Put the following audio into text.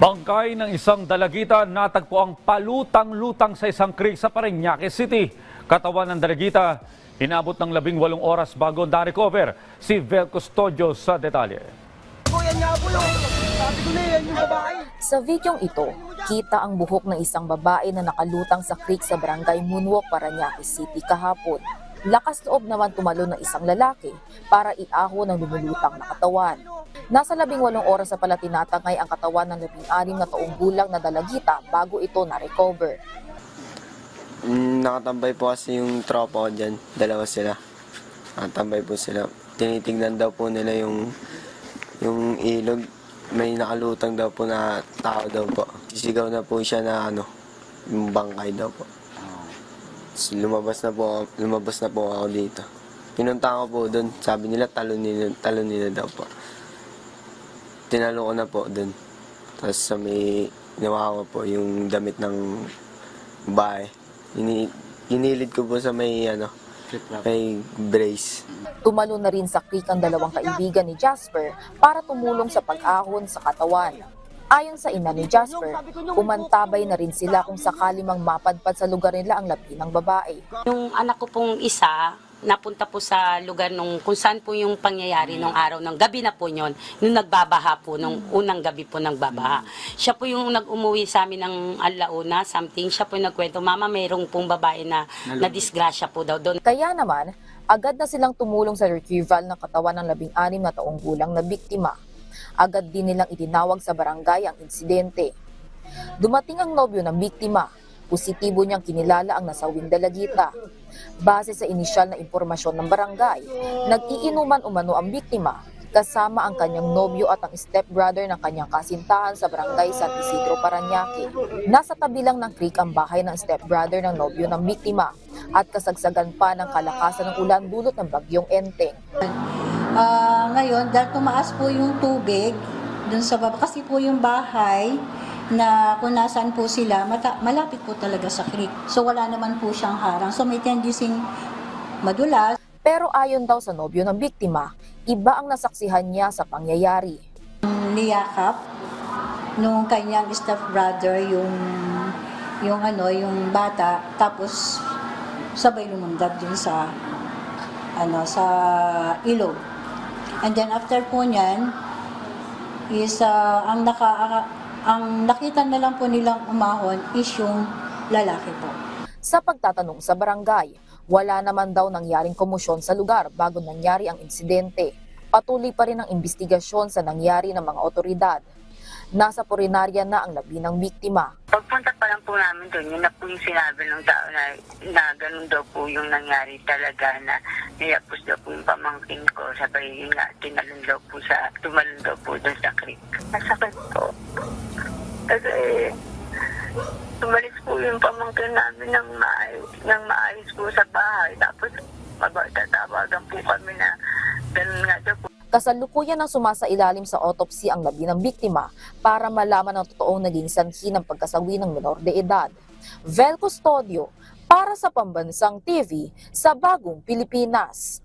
Bangkay ng isang dalagita natagpo ang palutang-lutang sa isang creek sa Parañaque City. Katawan ng dalagita, inabot ng labing walong oras bago na-recover si Vel Custodio sa detalye. Sa videong ito, kita ang buhok ng isang babae na nakalutang sa creek sa barangay Moonwalk, Parañaque City kahapon. Lakas loob naman tumalo ng isang lalaki para iaho ng lumulutang na katawan. Nasa labing walong oras na pala tinatangay ang katawan ng labing anim na taong gulang na dalagita bago ito na-recover. Mm, nakatambay po kasi yung tropa ko dyan. Dalawa sila. Nakatambay po sila. Tinitignan daw po nila yung yung ilog. May nakalutang daw po na tao daw po. Sisigaw na po siya na ano, yung bangkay daw po. Tapos lumabas na po, lumabas na po ako dito. Pinunta ko po doon. Sabi nila talon nila, talon nila daw po. Tinalo ko na po doon. Tapos sa may ginawa ko po yung damit ng bahay. Ini inilid ko po sa may ano, may brace. Tumalo na rin sa creek ang dalawang kaibigan ni Jasper para tumulong sa pag-ahon sa katawan. Ayon sa ina ni Jasper, umantabay na rin sila kung sakali mang mapadpad sa lugar nila ang labi ng babae. Yung anak ko pong isa, napunta po sa lugar nung kung saan po yung pangyayari nung araw ng gabi na po yon nung nagbabaha po nung unang gabi po ng babaha. Siya po yung nag-umuwi sa amin ng alauna, something. Siya po yung nagkwento, mama, mayroong pong babae na na disgrasya po daw doon. Kaya naman, agad na silang tumulong sa retrieval ng katawan ng labing-anim na taong gulang na biktima. Agad din nilang itinawag sa barangay ang insidente. Dumating ang nobyo ng biktima. Positibo niyang kinilala ang nasawing dalagita. Base sa inisyal na impormasyon ng barangay, nag-iinuman umano ang biktima kasama ang kanyang nobyo at ang stepbrother ng kanyang kasintahan sa barangay San Isidro, Parañaque. Nasa tabi lang ng creek ang bahay ng stepbrother ng nobyo ng biktima at kasagsagan pa ng kalakasan ng ulan dulot ng bagyong Enteng. Ngayon, dahil tumaas po yung tubig dun sa baba, kasi po yung bahay na kung nasaan po sila, mata- malapit po talaga sa creek. So wala naman po siyang harang. So may tendency madulas. Pero ayon daw sa nobyo ng biktima, iba ang nasaksihan niya sa pangyayari. niyakap nung kanyang stepbrother yung yung ano yung bata tapos sabay lumundag dun sa ano sa ilog and then after po niyan is ah, ang naka ang nakita na lang po nilang umahon is yung lalaki po Sa pagtatanong sa barangay, wala naman daw nangyaring komosyon sa lugar bago nangyari ang insidente. Patuloy pa rin ang investigasyon sa nangyari ng mga otoridad. Nasa purinarya na ang labi ng biktima. Pagpunta po namin doon, yun na po yung sinabi ng tao na, na ganun daw po yung nangyari talaga na niyapos daw po yung pamangkin ko. Sabay yun nga, tinalon daw po sa, tumalon daw po doon sa creek. Masakit po. Kasi tumalis po yung pamangkin namin ng maayos, ng maayos po sa bahay. Tapos mabagtatawagan po kami na ganun nga daw Kasalukuyan ang sumasailalim sa autopsy ang labi ng biktima para malaman ang totoong naging sanhi ng pagkasawi ng menor de edad. Vel Custodio para sa Pambansang TV sa Bagong Pilipinas.